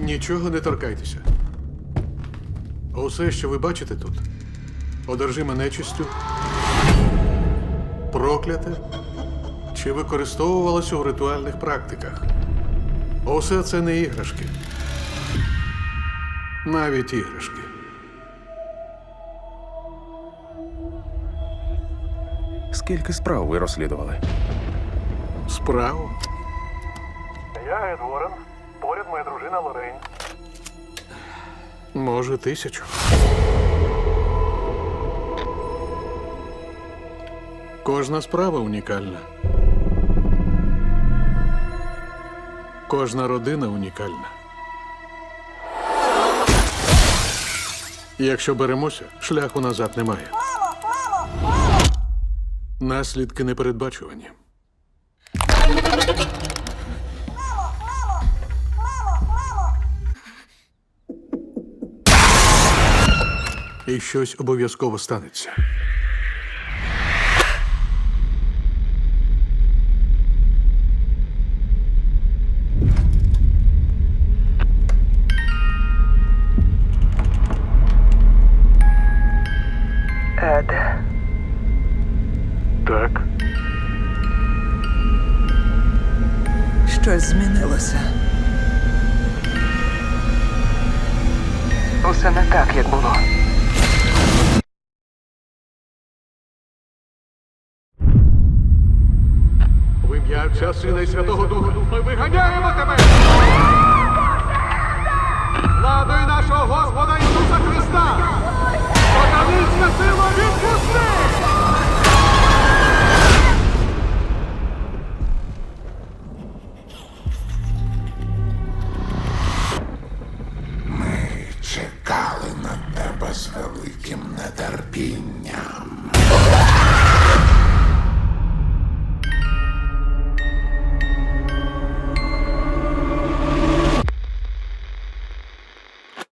Нічого не торкайтеся. Усе, що ви бачите тут, одержиме нечистю, прокляте чи використовувалося у ритуальних практиках. Усе це не іграшки. Навіть іграшки. Скільки справ ви розслідували? Справу. Я Ед. Поряд моя дружина Лорейн. Може, тисячу. Кожна справа унікальна. Кожна родина унікальна. Якщо беремося, шляху назад немає. Наслідки непередбачувані. І щось обов'язково станеться. Ед, Так. щось змінилося. Усе не так, як було. Ім'я Отця Сина і Святого Духа ми виганяємо тебе! Владою нашого Господа Ісуса Христа! Сатанинська сила відпусти! Чекали на тебе з великим нетерпінням.